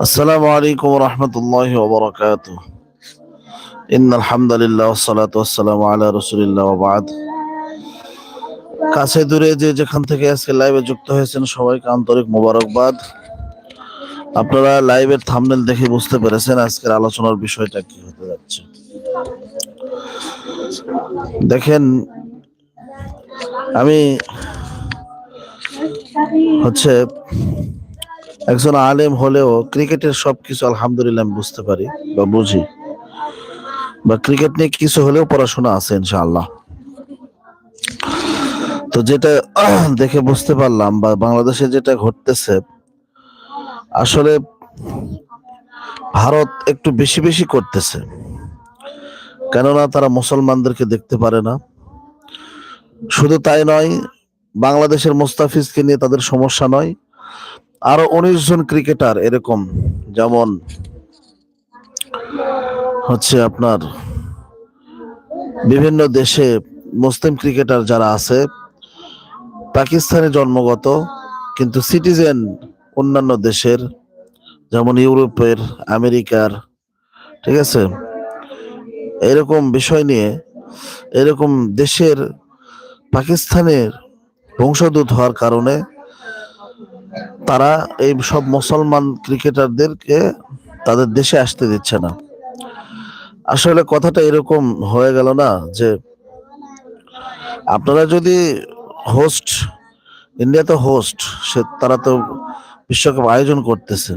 السلام عليكم ورحمة الله وبركاته إن الحمد لله والصلاة والسلام على رسول الله وبعد কাছে দূরে যে যেখান থেকে আজকে লাইভে যুক্ত হয়েছেন সবাইকে আন্তরিক মোবারকবাদ আপনারা লাইভের থামনেল দেখে বুঝতে পেরেছেন আজকের আলোচনার বিষয়টা কি হতে যাচ্ছে দেখেন আমি হচ্ছে একজন আলেম হলেও ক্রিকেটের সবকিছু আলহামদুলিল্লাহ আমি বুঝতে পারি বা বুঝি। বা ক্রিকেট নিয়ে কিছু হলেও পড়াশোনা আছে ইনশাআল্লাহ। তো যেটা দেখে বুঝতে পারলাম বা বাংলাদেশে যেটা ঘটতেছে, আসলে ভারত একটু বেশি বেশি করতেছে। কেননা তারা মুসলমানদেরকে দেখতে পারে না। শুধু তাই নয়, বাংলাদেশের মোস্তাফিজকে নিয়ে তাদের সমস্যা নয় আরও উনিশ জন ক্রিকেটার এরকম, যেমন হচ্ছে আপনার বিভিন্ন দেশে মুসলিম ক্রিকেটার যারা আছে, পাকিস্তানে জন্মগত, কিন্তু সিটিজেন অন্যান্য দেশের, যেমন ইউরোপের, আমেরিকার, ঠিক আছে? এরকম বিষয় নিয়ে, এরকম দেশের পাকিস্তানের বংশদূত হওয়ার কারণে তারা এই সব মুসলমান ক্রিকেটারদেরকে তাদের দেশে আসতে দিচ্ছে না। আসলে কথাটা এরকম হয়ে গেল না যে আপনারা যদি হোস্ট ইন্ডিয়া তো হোস্ট সে তারা তো বিশ্বকাপ আয়োজন করতেছে।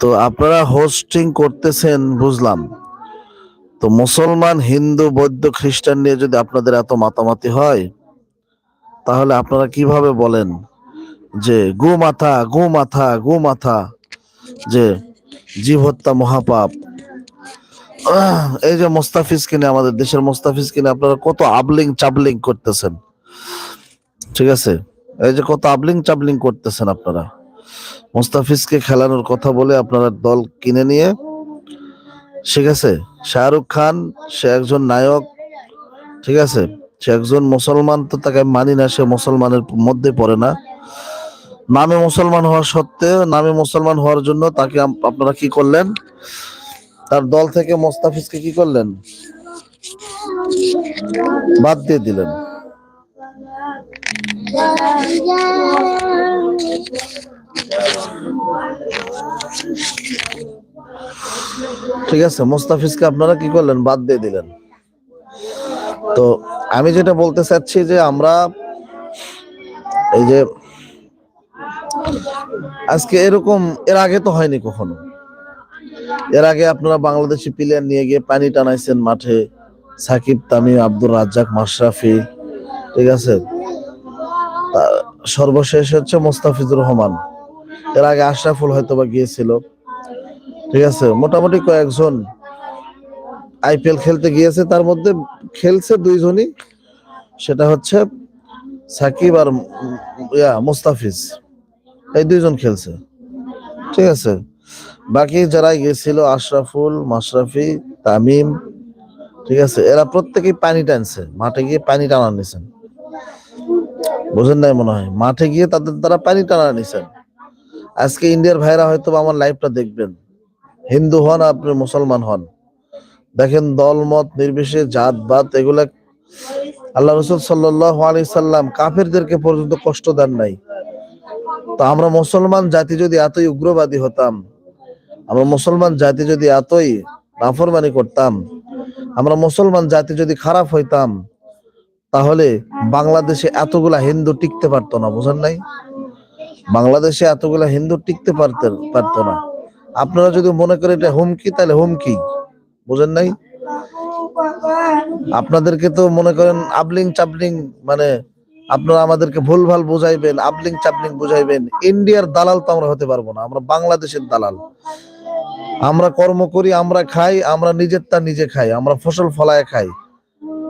তো আপনারা হোস্টিং করতেছেন, বুঝলাম। তো মুসলমান, হিন্দু, বৌদ্ধ, খ্রিস্টান নিয়ে যদি আপনাদের এত মাতামাতি হয়, তাহলে আপনারা কীভাবে বলেন? যে গো মাথা গো মাথা গো মাথা যে জীব হত্যা মহাপাপ এই যে মোস্তাফিজ কিনে আমাদের দেশের মোস্তাফিজ কিনে আপনারা কত আবলিং চাবলিং করতেছেন। ঠিক আছে? এই যে কত আবলিং চাবলিং করতেছেন আপনারা। মোস্তাফিজকে খেলানোর কথা বলে আপনারা দল কিনে নিয়ে, ঠিক আছে? শাহরুখ খান, সে একজন নায়ক, ঠিক আছে? সে একজন মুসলমান, তো তাকে মানি না, সে মুসলমানের মধ্যে পড়ে না। নামে মুসলমান হওয়া সত্ত্বেও নামে মুসলমান হওয়ার জন্য তাকে আপনারা কি করলেন? তার দল থেকে মোস্তাফিজকে কি করলেন? বাদ দিয়ে দিলেন। ঠিক আছে, মোস্তাফিজকে আপনারা কি করলেন? বাদ দিয়ে দিলেন। তো আমি যেটা বলতে চাচ্ছি যে আমরা এই যে আজকে এরকম, এর আগে তো হয়নি কখনো। এর আগে আপনারা বাংলাদেশি প্লেয়ার নিয়ে গিয়ে পানি টানাইছেন মাঠে, সাকিব, তামিম, আব্দুর রাজ্জাক, মাশরাফি, ঠিক আছে? সর্বশেষ হচ্ছে মোস্তাফিজুর রহমান। এর আগে আশরাফুল হয়তো বা গিয়েছিল, ঠিক আছে? মোটামুটি কয়েকজন আইপিএল খেলতে গিয়েছে, তার মধ্যে খেলছে দুইজনই, সেটা হচ্ছে সাকিব আর ইয়া, মোস্তাফিজ। এই দুইজন খেলছে। ঠিক আছে? বাকি যারা গেছিল, আশরাফুল, মাশরাফি, তামিম, ঠিক আছে? এরা প্রত্যেকেই পানি টানছে। মাঠে গিয়ে পানি টানা নিছেন। বুঝেন নাই মনে হয়? মাঠে গিয়ে তাদের দ্বারা পানি টানা নিছেন। আজকে ইন্ডিয়ার ভাইরা হয়তো আমার লাইভটা দেখবেন। হিন্দু হন আপনি মুসলমান হন। দেখেন দল মত নির্বিশেষে জাত, বাত, এগুলা আল্লাহ রসুল সাল্লাহ সাল্লাম কাফেরদেরকে পর্যন্ত কষ্ট দেন নাই। তো আমরা মুসলমান জাতি যদি এতই উগ্রবাদী হতাম, আমরা মুসলমান জাতি যদি এতই নাফরমানি করতাম, আমরা মুসলমান জাতি যদি খারাপ হইতাম, তাহলে বাংলাদেশে এতগুলা হিন্দু টিকতে পারতো না, বুঝেন নাই? বাংলাদেশে এতগুলা হিন্দু টিকতে পারতেন পারতো না। আপনারা যদি মনে করেন এটা হুমকি, তাহলে হুমকি, বুঝেন নাই? আপনাদেরকে তো মনে করেন আবলিং চাবলিং মানে আপনারা আমাদেরকে ভুলভাল বুঝাইবেন আবলিং চাপলিং বুঝাইবেন। ইন্ডিয়ার দালাল তো আমরা হতে পারব না, আমরা বাংলাদেশের দালাল। আমরা কর্ম করি, আমরা খাই, আমরা নিজের তা নিজে খাই, আমরা ফসল ফলায় খাই।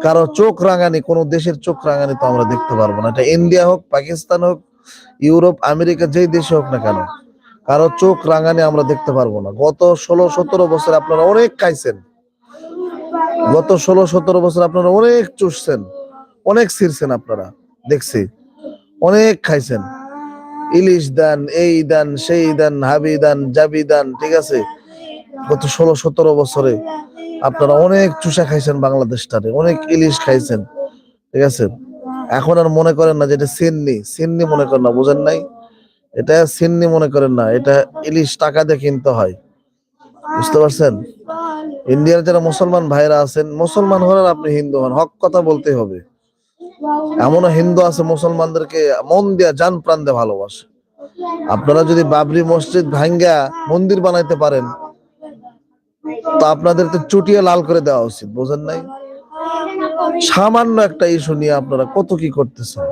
কারও চোখ রাঙানি, কোনো দেশের চোখ রাঙানি তো আমরা দেখতে পারব না। এটা ইন্ডিয়া হোক, পাকিস্তান হোক, ইউরোপ, আমেরিকা, যেই দেশে হোক না কেন, কারও চোখ রাঙানি আমরা দেখতে পারব না। গত ষোলো, সতেরো বছর আপনারা অনেক খাইছেন। গত ষোলো, সতেরো বছর আপনারা অনেক চুষছেন, অনেক ছিঁড়ছেন আপনারা। দেখছি। অনেক খাইছেন। ইলিশ দান, এই দেন, সেই দেন, হাবি দান, জাবি দান, ঠিক আছে? গত ষোলো, সতেরো বছরে আপনারা অনেক চুষা খাইছেন বাংলাদেশটারে, অনেক ইলিশ খাইছেন, ঠিক আছে? এখন আর মনে করেন না যে এটা সিন্নি সিন্নি মনে করেন না, বুঝেন নাই? এটা সিন্নি মনে করেন না, এটা ইলিশ টাকা দিয়ে কিনতে হয়, বুঝতে পারছেন? ইন্ডিয়ার যারা মুসলমান ভাইরা আছেন, মুসলমান হলেন আপনি হিন্দু হন, হক কথা বলতে হবে। এমনও হিন্দু আছে, মুসলমানদেরকে মন দিয়া জান প্রাণ দিয়ে ভালোবাসে। আপনারা যদি বাবরি মসজিদ ভাঙ্গা মন্দির বানাইতে পারেন, তো আপনাদের তো চুটিয়ে লাল করে দেওয়া উচিত, বোঝেন নাই? সামান্য একটা ইস্যু নিয়ে আপনারা কত কি করতেছেন?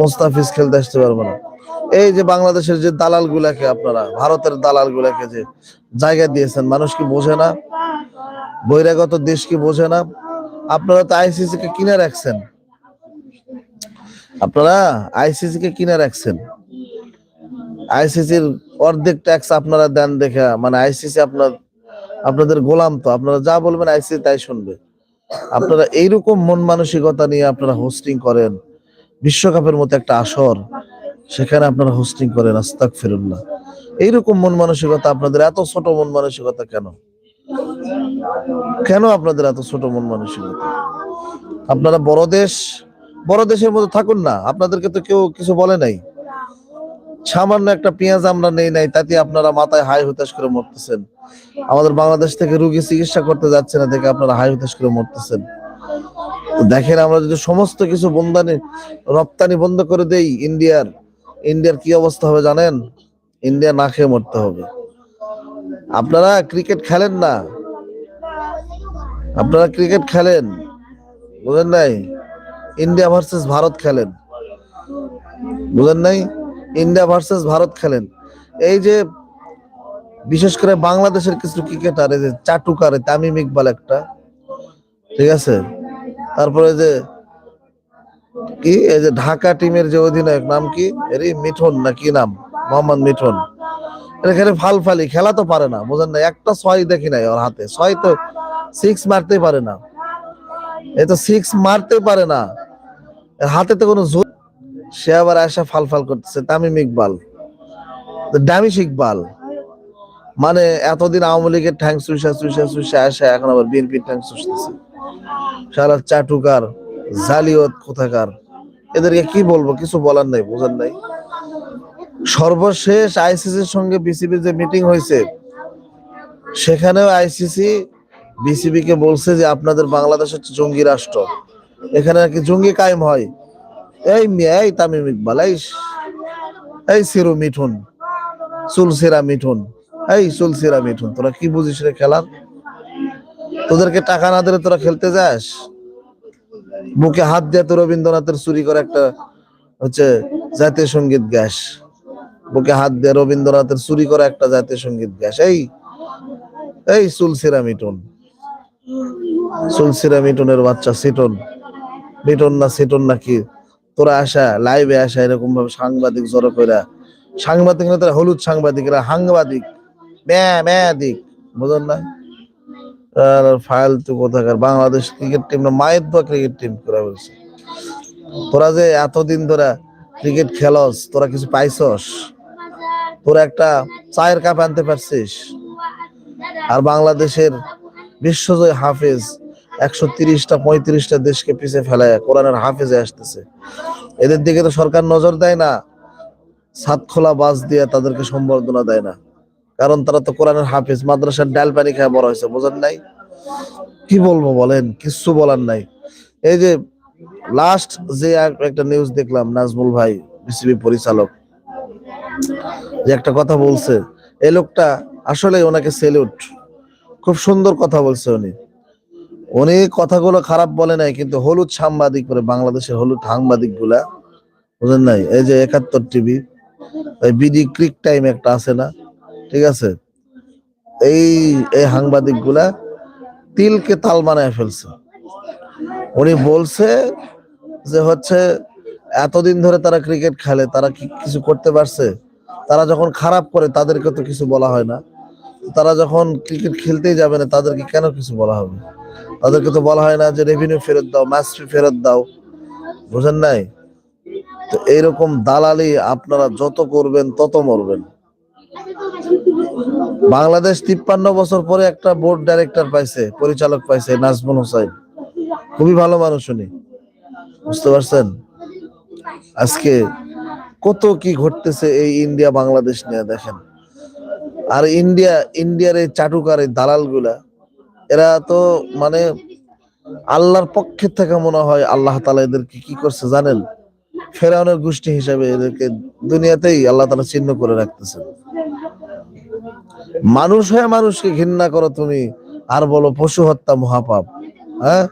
মোস্তাফিজ খেলতে আসতে পারবে না। এই যে বাংলাদেশের যে দালাল গুলাকে আপনারা, ভারতের দালাল গুলাকে যে জায়গা দিয়েছেন, মানুষ কি বোঝে না? বহিরাগত দেশ কি বোঝে না? আপনারা তো আইসিসি কে কিনে রাখছেন। আপনারা আইসিসি কে কিনে রাখছেন। আইসিসির অর্ধেক ট্যাক্স আপনারা দেন দেখে মানে আইসিসি আপনার, আপনাদের গোলাম তো, আপনারা যা বলবেন আইসিসি তাই শুনবে। আপনারা এইরকম মন মানসিকতা নিয়ে আপনারা হোস্টিং করেন, বিশ্বকাপের মতো একটা আসর, সেখানে আপনারা হোস্টিং করেন আস্তাক ফিরুল্লাহ এইরকম মন মানসিকতা আপনাদের, এত ছোট মন মানসিকতা কেন? কেন আপনাদের এত ছোট মন মানসিকতা? আপনারা বড় দেশ বড় দেশের মতো থাকুন না। আপনাদেরকে তো কেউ কিছু বলে নাই। সামান্য একটা পেঁয়াজ আমরা নেই নাই, তাতে আপনারা মাথায় হাই হতাশ করে মরতেছেন। আমাদের বাংলাদেশ থেকে রুগী চিকিৎসা করতে যাচ্ছে না দেখে আপনারা হাই হতাশ করে মরতেছেন। দেখেন আমরা যদি সমস্ত কিছু বন্দানি, রপ্তানি বন্ধ করে দেই ইন্ডিয়ার ইন্ডিয়ার কি অবস্থা হবে জানেন? ইন্ডিয়া না খেয়ে মরতে হবে। আপনারা ক্রিকেট খেলেন না? আপনারা ক্রিকেট খেলেন? বুঝেন নাই? ইন্ডিয়া ভার্সেস ভারত খেলেন। বুঝেন নাই? ইন্ডিয়া ভার্সেস ভারত খেলেন। এই যে বিশেষ করে বাংলাদেশের কিছু ক্রিকেটার, এই যে চাটুকার তামিম ইকবাল একটা, ঠিক আছে? তারপরে যে কি? এই যে ঢাকা টিমের যে অধিনায়ক, নাম কি? এরই মিঠুন না কি নাম? মোহাম্মদ মিঠুন। এখানে ফাল ফালি খেলা তো পারে না, বুঝেন না একটা ছয় দেখি নাই ওর হাতে। ছয় তো সিক্স মারতে পারে না। এ তো সিক্স মারতে পারে না। হাতে তো কোনো জোর সে আবার আসা ফাল ফাল করতেছে। তামিম ইকবাল। ডামিস ইকবাল। মানে এতদিন আওয়ামী লীগের ঠ্যাং সুইসা সুইসা সুইসা আসা, এখন আবার বিএনপির ঠ্যাং সুসতেছে সারা চাটুকার, জালিয়ত কোথাকার। এদেরকে কি বলব, কিছু বলার নাই, বোঝার নাই। সর্বশেষ আইসিসির সঙ্গে বিসিবির যে মিটিং হয়েছে, সেখানেও আইসিসি বিসিবি কে বলছে যে আপনাদের বাংলাদেশ হচ্ছে জঙ্গি রাষ্ট্র। এখানে নাকি জঙ্গি কায়েম হয়। এই মিয়া, এই তামিম ইকবাল, এই এই সিরু মিঠুন চুলসিরা মিঠুন, এই চুলসিরা মিঠুন, তোরা কি বুঝিস রে খেলার? তোদেরকে টাকা না দিলে তোরা খেলতে যাস? বুকে হাত দিয়ে তো রবীন্দ্রনাথের চুরি করে একটা হচ্ছে জাতীয় সংগীত গ্যাস। বুকে হাত দিয়ে রবীন্দ্রনাথের চুরি করা একটা জাতীয় সংগীত গ্যাস। এই এই চুলসিরা মিটন চুলসিরা মিটনের বাচ্চা সিটন মিটন না সিটন নাকি তোরা আসা লাইভে আসা, এরকম ভাবে সাংবাদিক জড়ো কইরা। সাংবাদিক না তারা হলুদ সাংবাদিকরা সাংবাদিক ম্যা ম্যা দিক। বুঝলেন না? আর ফালতু কোথাকার বাংলাদেশ ক্রিকেট টিম না, মায়ের দোয়া ক্রিকেট টিম করা হয়েছে তোরা যে এতদিন ধরে ক্রিকেট খেলস, তোরা কিছু পাইছস? তোরা একটা চায়ের কাপ আনতে পারছিস? আর বাংলাদেশের বিশ্বজয় হাফেজ একশো তিরিশটা, পঁয়ত্রিশটা দেশকে পিছে ফেলায়, কোরআনের হাফেজে আসতেছে। এদের দিকে তো সরকার নজর দেয় না সাত খোলা বাস দিয়ে তাদেরকে সম্বর্ধনা দেয় না। কারণ তারা তো কোরআনের হাফেজ, মাদ্রাসার ডাল পানি খায় বড় হয়েছে, বোঝেন নাই? কি বলব বলেন, কিচ্ছু বলার নাই। এই যে লাস্ট যে এক- একটা নিউজ দেখলাম, নাজমুল ভাই বিসিবি পরিচালক, যে একটা কথা বলছে, এই লোকটা আসলে ওনাকে সেলুট খুব সুন্দর কথা বলছে উনি। উনি কথাগুলো খারাপ বলে নাই, কিন্তু হলুদ সাংবাদিক করে বাংলাদেশের হলুদ সাংবাদিকগুলা বুঝলেন নাই? এই যে একাত্তর টিভি ওই বিডি ক্রিক টাইম একটা আছে না, ঠিক আছে? এই এই সাংবাদিকগুলা তিলকে তাল বানায় ফেলছে। উনি বলছে যে হচ্ছে, এতদিন ধরে তারা ক্রিকেট খেলে, তারা কি কিছু করতে পারছে? তারা যখন খারাপ করে, তাদেরকে তো কিছু বলা হয় না। তারা যখন ক্রিকেট খেলতেই যাবে না, তাদেরকে কেন কিছু বলা হবে? তাদেরকে তো বলা হয় না যে রেভিনিউ ফেরত দাও ম্যাচ ফেরত দাও। বুঝেন নাই? তো এইরকম দালালি আপনারা যত করবেন, তত মরবেন। বাংলাদেশ তিপ্পান্ন বছর পরে একটা বোর্ড ডাইরেক্টর পাইছে, পরিচালক পাইছে, নাজমুল হোসাইন। খুবই ভালো মানুষ উনি। বুঝতে পারছেন? আজকে কত কি ঘটতেছে এই ইন্ডিয়া বাংলাদেশ নিয়ে দেখেন। আর ইন্ডিয়া ইন্ডিয়ার এই চাটুকার এই দালালগুলা এরা তো মানে আল্লাহর পক্ষের থেকে মনে হয় আল্লাহ তালা এদেরকে কি করছে জানেন? ফেরাউনের গোষ্ঠী হিসাবে এদেরকে দুনিয়াতেই আল্লাহ তালা চিহ্ন করে রাখতেছেন। মানুষ হয়ে মানুষকে ঘৃণা করো তুমি, আর বলো পশু হত্যা মহাপাপ হ্যাঁ?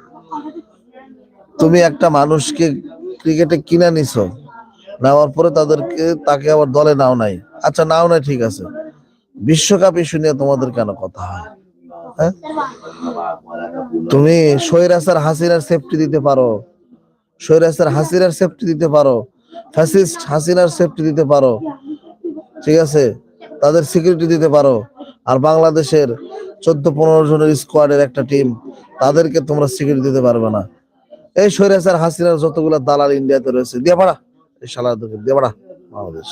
তুমি একটা মানুষকে ক্রিকেটে কিনে নিছো, নেওয়ার পরে তাদেরকে, তাকে আবার দলে নাও নাই। আচ্ছা নাও নাই, ঠিক আছে। বিশ্বকাপ ইস্যু নিয়ে তোমাদের কেন কথা হ্যাঁ? তুমি সৈরাসার হাসিনার সেফটি দিতে পারো। সৈরাসার হাসিনার সেফটি দিতে পারো। ফ্যাসিস্ট হাসিনার সেফটি দিতে পারো। ঠিক আছে? তাদের সিকিউরিটি দিতে পারো। আর বাংলাদেশের চোদ্দ পনেরো জনের স্কোয়াডের একটা টিম তাদেরকে তোমরা সিকিউরিটি দিতে পারবে না। এই সৈরাসার হাসিনার যতগুলো দালাল ইন্ডিয়াতে রয়েছে, দিয়ে পাড়া। এই শালাদেরকে দিয়ে পাড়া। বাংলাদেশ।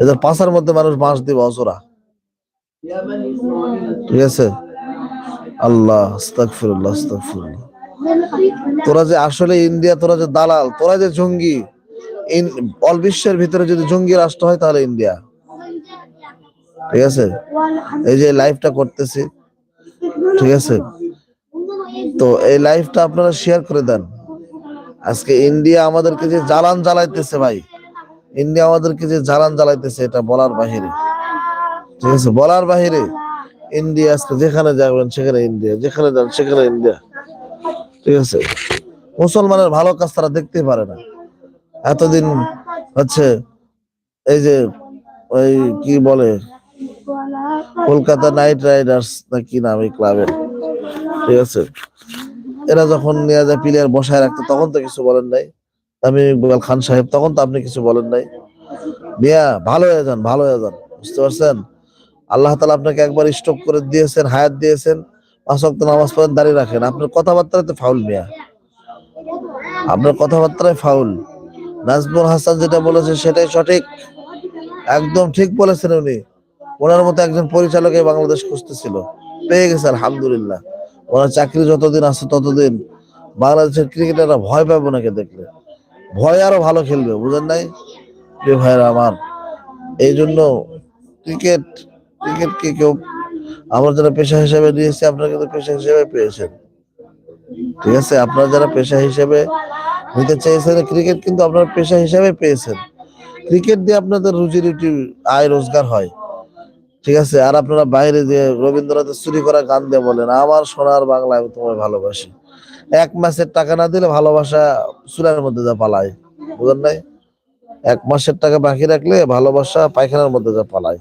এদের পাশার মধ্যে মানুষ বাঁশ দিবে অজরা। ঠিক আছে? আল্লাহ, আস্তাগফিরুল্লাহ আস্তাগফিরুল্লাহ। তোরা যে আসলে ইন্ডিয়া, তোরা যে দালাল, তোরা যে জঙ্গি অল বিশ্বের ভিতরে যদি জঙ্গি রাষ্ট্র হয় তাহলে ইন্ডিয়া। ঠিক আছে? এই যে লাইভটা করতেছি। ঠিক আছে? তো এই লাইভটা আপনারা শেয়ার করে দেন। আজকে ইন্ডিয়া আমাদেরকে যে জ্বালান জ্বালাইতেছে ভাই, ইন্ডিয়া আমাদেরকে যে জ্বালান জ্বালাইতেছে, এটা বলার বাহিরে। ঠিক আছে বলার বাহিরে ইন্ডিয়া আজকে যেখানে যাবেন সেখানে ইন্ডিয়া যেখানে যান, সেখানে ইন্ডিয়া ঠিক আছে? মুসলমানের ভালো কাজ তারা দেখতে পারে না। এতদিন হচ্ছে এই যে ওই কি বলে, কলকাতা নাইট রাইডার্স না কি নাম এই ক্লাবের ঠিক আছে? এরা যখন নিয়ে যায় প্লেয়ার বসায় রাখতো, তখন তো কিছু বলেন নাই। আমি ইকবাল খান সাহেব, তখন তো আপনি কিছু বলেন নাই। মিয়া, ভালো হয়ে যান, ভালো হয়ে যান। বুঝতে পারছেন? আল্লাহ তালা আপনাকে একবার স্টপ করে দিয়েছেন, হায়াত দিয়েছেন, পাঁচ ওয়াক্ত নামাজ পড়েন দাঁড়িয়ে রাখেন। আপনার কথাবার্তায় তো ফাউল মিয়া। আপনার কথাবার্তায় ফাউল নাজমুল হাসান যেটা বলেছে সেটাই সঠিক। একদম ঠিক বলেছেন উনি। ওনার মতো একজন পরিচালক বাংলাদেশ খুঁজতেছিল। পেয়ে গেছে, আলহামদুলিল্লাহ। ওনার চাকরি যতদিন আছে ততদিন। বাংলাদেশের ক্রিকেটাররা ভয় পাবে ওনাকে দেখলে। ভয় আরও ভালো খেলবে, বুঝেন নাই? প্রিয় আমার এই জন্য ক্রিকেট ক্রিকেটকে কেউ আমরা যারা পেশা হিসেবে নিয়েছি আপনারা কিন্তু পেশা হিসেবে পেয়েছেন। ঠিক আছে? আপনারা যারা পেশা হিসেবে নিতে চেয়েছেন, ক্রিকেট কিন্তু আপনারা পেশা হিসেবে পেয়েছেন। ক্রিকেট দিয়ে আপনাদের রুজি রুটি আয় রোজগার হয়। ঠিক আছে? আর আপনারা বাইরে যে রবীন্দ্রনাথের চুরি করা গান দিয়ে বলেন, আমার সোনার বাংলা আমি তোমায় ভালোবাসি। এক মাসের টাকা না দিলে ভালোবাসা চুলার মধ্যে যা পালায়। বুঝলেন নাই? এক মাসের টাকা বাকি রাখলে ভালোবাসা পায়খানার মধ্যে যা পালায়।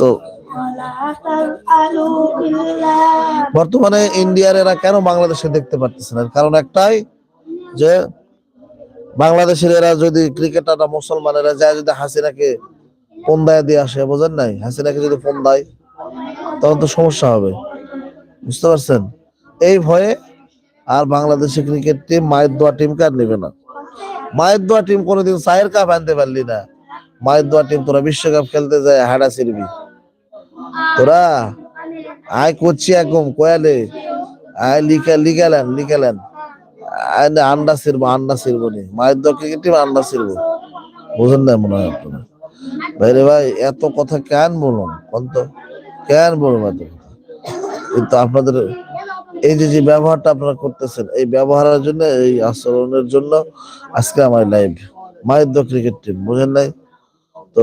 তো বর্তমানে ইন্ডিয়ার এরা কেন বাংলাদেশে দেখতে পারতেছে না? কারণ একটাই যে বাংলাদেশের এরা যদি ক্রিকেটাররা, মুসলমানেরা যায় যদি হাসিনাকে ফোন দেয় দিয়ে আসে, বোঝেন নাই? হাসিনাকে যদি ফোন দেয়, তখন তো সমস্যা হবে। বুঝতে পারছেন? এই ভয়ে আর বাংলাদেশের ক্রিকেট টিম, মায়ের দোয়া টিমকে আর নেবে না? মায়ের দোয়া টিম কোনোদিন চায়ের কাপ আনতে পারলি না। মায়ের দোয়া টিম তোরা বিশ্বকাপ খেলতে যায় হাডা ছিড়বি। তোরা আয় করছি একদম কয়ালে। আয়, লিখা লিখালেন লিখালেন আয় না, আন্ডা ছিড়বো আন্ডা ছিড়বো নি। মায়ের দোয়া ক্রিকেট টিম আন্ডা ছিড়বো। বুঝেন না মনে হয় আপনারা? ভাইরে ভাই, এত কথা কেন বলুন? কন্ত কেন বলুন এত কিন্তু আপনাদের এই যে যে ব্যবহারটা আপনারা করতেছেন, এই ব্যবহারের জন্য, এই আচরণের জন্য আজকে আমার লাইভ মায়ের ক্রিকেট টিম বুঝেন নাই? তো,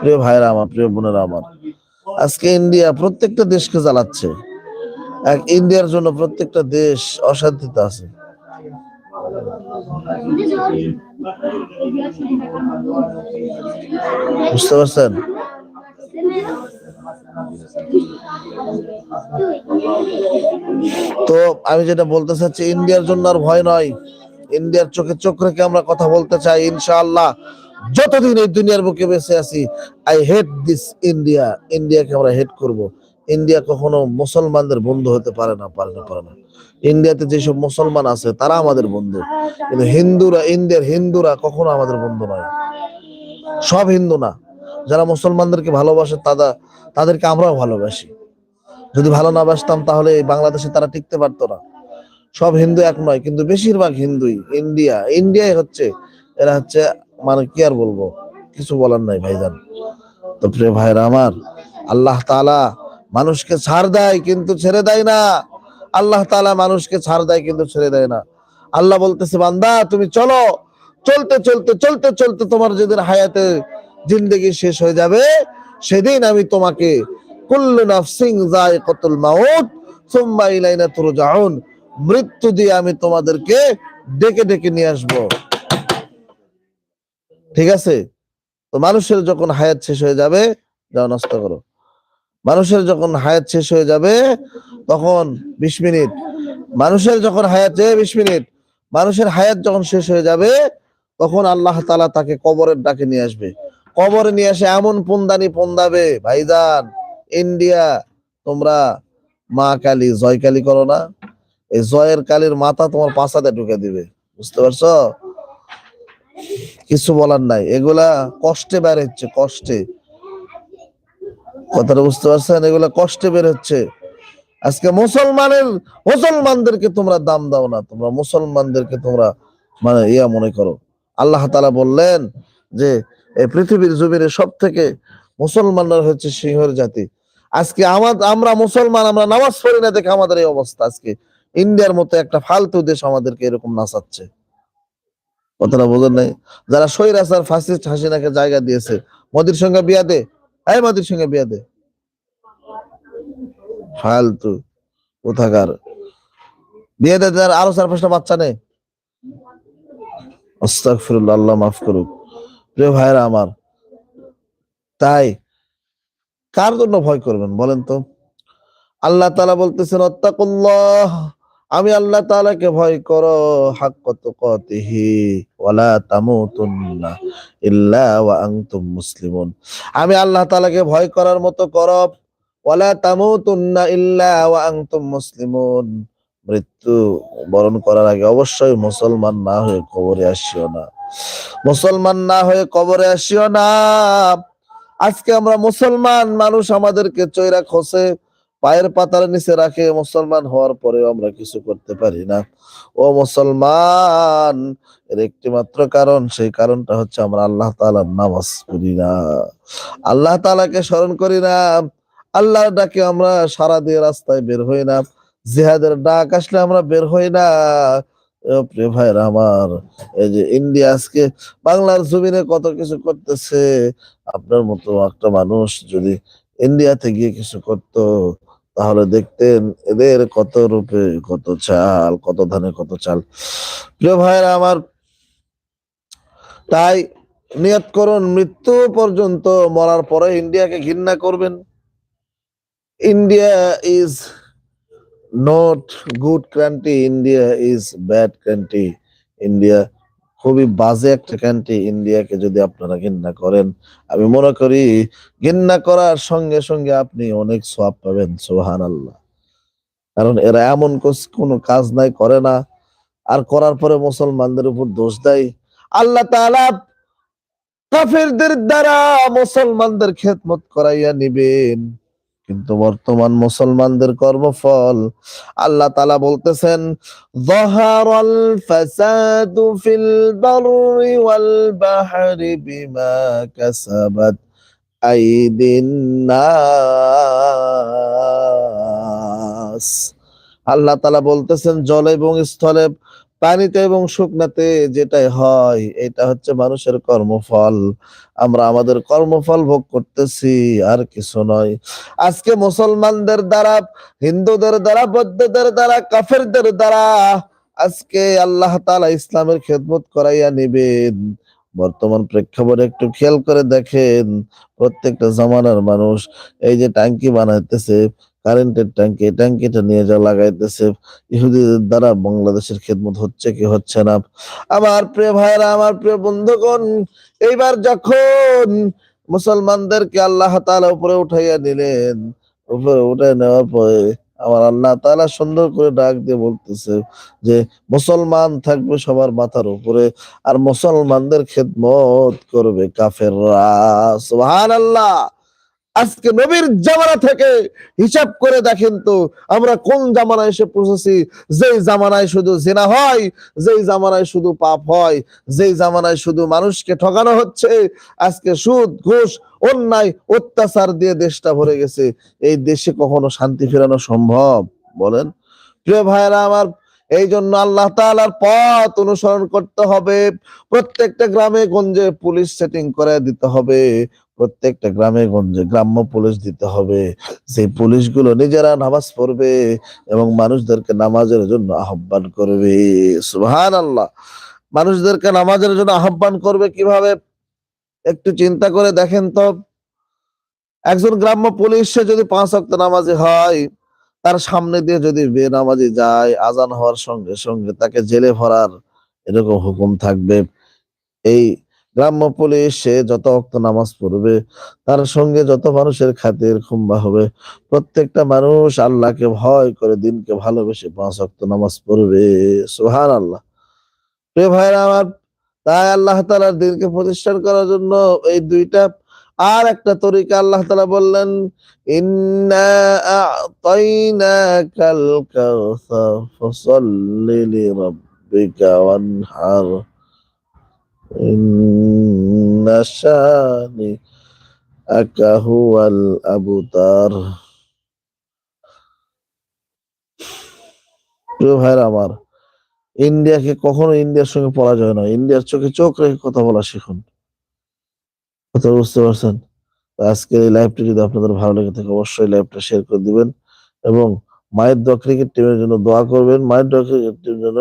প্রিয় ভাইরা আমার, প্রিয় বোনেরা আমার আজকে ইন্ডিয়া প্রত্যেকটা দেশকে জ্বালাচ্ছে। এক ইন্ডিয়ার জন্য প্রত্যেকটা দেশ অশান্তিতে আছে। বুঝতে পারছেন? তো আমি যেটা বলতে চাচ্ছি, ইন্ডিয়ার জন্য আর ভয় নয়। ইন্ডিয়ার চোখে চোখ রেখে আমরা কথা বলতে চাই, ইনশাআল্লাহ। যতদিন এই দুনিয়ার বুকে বেঁচে আছি আই হেট দিস ইন্ডিয়া ইন্ডিয়াকে আমরা হেট করব। ইন্ডিয়া কখনো মুসলমানদের বন্ধু হতে পারে না পারে না পারে না। ইন্ডিয়াতে যেসব মুসলমান আছে, তারা আমাদের বন্ধু। কিন্তু হিন্দুরা ইন্ডিয়ার হিন্দুরা কখনো আমাদের বন্ধু নয়। সব হিন্দু না। যারা মুসলমানদেরকে ভালোবাসে তারা তাদেরকে আমরাও ভালোবাসি। যদি ভালো না বাসতাম, তাহলে বাংলাদেশে তারা টিকতে পারতো না। সব হিন্দু এক নয়, কিন্তু বেশিরভাগ হিন্দুই ইন্ডিয়া ইন্ডিয়াই হচ্ছে, এরা হচ্ছে মানে কি আর বলব? কিছু বলার নাই ভাইজান। তো প্রিয় ভাইরা আমার, আল্লাহ তাআলা মানুষকে ছাড় দেয় কিন্তু ছেড়ে দেয় না। আল্লাহ তাআলা মানুষকে ছাড় দেয় কিন্তু ছেড়ে দেয় না। আল্লাহ বলতেছে, বান্দা, তুমি চলো। চলতে চলতে চলতে চলতে তোমার যেদিন হায়াতে জিন্দেগি শেষ হয়ে যাবে, সেদিন আমি তোমাকে কুল্লু নাফসিং যায়কাতুল মাউত, সুম্মা ইলাইনা তুরজাউন, মৃত্যু দিয়ে আমি তোমাদেরকে ডেকে ডেকে নিয়ে আসব। ঠিক আছে? তো মানুষের যখন হায়াত শেষ হয়ে যাবে, যাও নষ্ট করো। মানুষের যখন হায়াত শেষ হয়ে যাবে, তখন বিশ মিনিট। মানুষের যখন হায়াত বিশ মিনিট, মানুষের হায়াত যখন শেষ হয়ে যাবে, তখন আল্লাহ তালা তাকে কবরের ডাকে নিয়ে আসবে। কবরে নিয়ে আসে এমন পুন্দানি পুন্দাবে, ভাইজান, ইন্ডিয়া, তোমরা মা কালী, জয় কালী করো না। এই জয়ের কালীর মাথা তোমার পাশাতে ঢুকে দিবে। বুঝতে পারছ? কিছু বলার নাই। এগুলা কষ্টে বের হচ্ছে কষ্টে। কথাটা বুঝতে পারছেন? এগুলা কষ্টে বের হচ্ছে আজকে মুসলমানের, মুসলমানদেরকে তোমরা দাম দাও না। তোমরা মুসলমানদেরকে তোমরা মানে ইয়া মনে করো। আল্লাহ তাআলা বললেন যে এই পৃথিবীর জমিনে সব থেকে মুসলমানরা হচ্ছে সিংহের জাতি। আজকে আমাদের আমরা মুসলমান, আমরা নামাজ পড়ি না দেখে আমাদের এই অবস্থা আজকে। ইন্ডিয়ার মতো একটা ফালতু দেশ আমাদেরকে এরকম নাচাচ্ছে। কথাটা বোঝেন নাই। যারা সৈরাচার ফাসিস্ট হাসিনাকে জায়গা দিয়েছে, মোদির সঙ্গে বিয়া দে। মোদির সঙ্গে বিয়া দে। ফালতু কোথাকার। বিয়ে তার আরও চার পাঁচটা বাচ্চা নেই আল্লাহ মাফ করুক। প্রিয় ভাইরা আমার, তাই কার জন্য ভয় করবেন বলেন তো? আল্লাহ তাআলা বলতেছেন অত্তাকুল্লাহ আমি আল্লাহ তাআলাকে ভয় করো হাক্কাত ওয়ালা আমি আল্লাহ তাআলাকে ভয় করার মতো করো ওয়ালা তামুতুন্না ইল্লা ওয়া আনতুম মুসলিমুন। মৃত্যু বরণ করার আগে অবশ্যই মুসলমান না হয়ে কবরে আসিও না। মুসলমান না হয়ে কবরে আসিও না। আজকে আমরা মুসলমান মানুষ আমাদেরকে চৈরা খসে পায়ের পাতার নিচে রাখে মুসলমান হওয়ার পরেও আমরা কিছু করতে পারি না। ও মুসলমান, এর একটি মাত্র কারণ, সেই কারণটা হচ্ছে আমরা আল্লাহ তাআলার নামাজ করি না। আল্লাহ তাআলাকে স্মরণ করি না। আল্লাহর ডাকে আমরা সারা দিয়ে রাস্তায় বের হই না। জিহাদের ডাক আসলে আমরা বের হই না। প্রিয় ভাইরা আমার, এই যে ইন্ডিয়া আজকে বাংলার জমিনে কত কিছু করতেছে, আপনার মতো একটা মানুষ যদি ইন্ডিয়াতে গিয়ে কিছু করতো তাহলে দেখতেন এদের কত রূপে, কত চাল, কত ধানে, কত চাল। প্রিয় ভাইরা আমার, তাই নিয়ত করুন, মৃত্যু পর্যন্ত মরার পরে ইন্ডিয়াকে ঘৃণা করবেন। India is not good country, India is bad country, India খুবই বাজে একটা কান্ট্রি ইন্ডিয়াকে যদি আপনারা ঘৃণা করেন, আমি মনে করি ঘৃণা করার সঙ্গে সঙ্গে আপনি অনেক সওয়াব পাবেন সুবহান আল্লাহ কারণ এরা এমন কোনো কাজ নাই, করে না। আর করার পরে মুসলমানদের উপর দোষ দেয়। আল্লাহ তাআলা কাফেরদের দ্বারা মুসলমানদের খেদমত করাইয়া নিবেন। কিন্তু বর্তমান মুসলমানদের কর্মফল, আল্লাহ তালা বলতেছেন জহারাল ফাসাদু ফিল বাররি ওয়াল বাহরি বিমা কাসাবাত আইদিন নাস। আল্লাহ তালা বলতেছেন, জল এবং স্থলে পানিতে এবং শুকনাতে যেটাই হয়, এটা হচ্ছে মানুষের কর্মফল। আমরা আমাদের কর্মফল ভোগ করতেছি, আর কিছু নয়। আজকে মুসলমানদের দ্বারা, হিন্দুদের দ্বারা, বৌদ্ধদের দ্বারা, কাফেরদের দ্বারা আজকে আল্লাহ তাআলা ইসলামের খেদমত করাইয়া নিবেন। বর্তমান প্রেক্ষাপটে একটু খেয়াল করে দেখেন, প্রত্যেকটা জমানার মানুষ এই যে ট্যাঙ্কি বানাইতেছে কারেন্টের ট্যাঙ্কি এই ট্যাঙ্কিটা নিয়ে যা লাগাইতেছে। ইহুদিদের দ্বারা বাংলাদেশের খেদমত হচ্ছে কি হচ্ছে না। আমার প্রিয় ভাইরা আমার প্রিয় বন্ধুগণ, এইবার যখন মুসলমানদেরকে আল্লাহ তালা উপরে উঠাইয়া নিলেন উপরে উঠে নেওয়ার পরে আমার আল্লাহ তালা সুন্দর করে ডাক দিয়ে বলতেছে যে, মুসলমান থাকবে সবার মাথার উপরে আর মুসলমানদের খেদমত করবে কাফেররা। সুবহানাল্লাহ! আজকে নবীর জামানা থেকে হিসাব করে দেখেন তো, আমরা কোন জামানায় এসে পৌঁছেছি? যেই জামানায় শুধু জেনা হয়, যেই জামানায় শুধু পাপ হয়, যেই জামানায় শুধু মানুষকে ঠকানো হচ্ছে, আজকে সুদ, ঘুষ, অন্যায়, অত্যাচার দিয়ে দেশটা ভরে গেছে। এই দেশে কখনো শান্তি ফেরানো সম্ভব? বলেন। প্রিয় ভাইরা আমার এই জন্য আল্লাহ তালার পথ অনুসরণ করতে হবে। প্রত্যেকটা গ্রামে গঞ্জে পুলিশ সেটিং করে দিতে হবে। প্রত্যেকটা গ্রামে গঞ্জে গ্রাম্য পুলিশ দিতে হবে। সেই পুলিশগুলো নিজেরা নামাজ পড়বে এবং মানুষদেরকে নামাজের জন্য আহ্বান করবে। সুবহান আল্লাহ মানুষদেরকে নামাজের জন্য আহ্বান করবে কীভাবে? একটু চিন্তা করে দেখেন তো। একজন গ্রাম্য পুলিশে যদি পাঁচ ওয়াক্ত নামাজি হয়, তার সামনে দিয়ে যদি বেনামাজি যায়, আজান হওয়ার সঙ্গে সঙ্গে তাকে জেলে ভরার এরকম হুকুম থাকবে। এই গ্রাম্য পুলিশ, সে যত অক্ত নামাজ পড়বে, তার সঙ্গে যত মানুষের খাতির খুম্বা হবে। প্রত্যেকটা মানুষ আল্লাহকে ভয় করে, দিনকে ভালোবেসে পাঁচ ওয়াক্ত নামাজ পড়বে। সুহান আল্লাহ প্রিয় ভাইরা আমার, তাই আল্লাহ তাআলার দিনকে প্রতিষ্ঠান করার জন্য এই দুইটা, আর একটা তরিকা আল্লাহ তালা বললেন, ইন্না ইন্না শানিআকা হুয়াল আবতার প্রিয় ভাইরা আমার, ইন্ডিয়াকে কখনো ইন্ডিয়ার সঙ্গে পরাজয় নয় ইন্ডিয়ার চোখে চোখ রেখে কথা বলা শিখুন। কথা বুঝতে পারছেন? আজকের এই লাইভটি যদি আপনাদের ভালো লেগে থাকে, অবশ্যই লাইভটা শেয়ার করে দিবেন এবং মায়ের দোয়া ক্রিকেট টিমের জন্য দোয়া করবেন। মায়ের দোয়া ক্রিকেট টিমের জন্য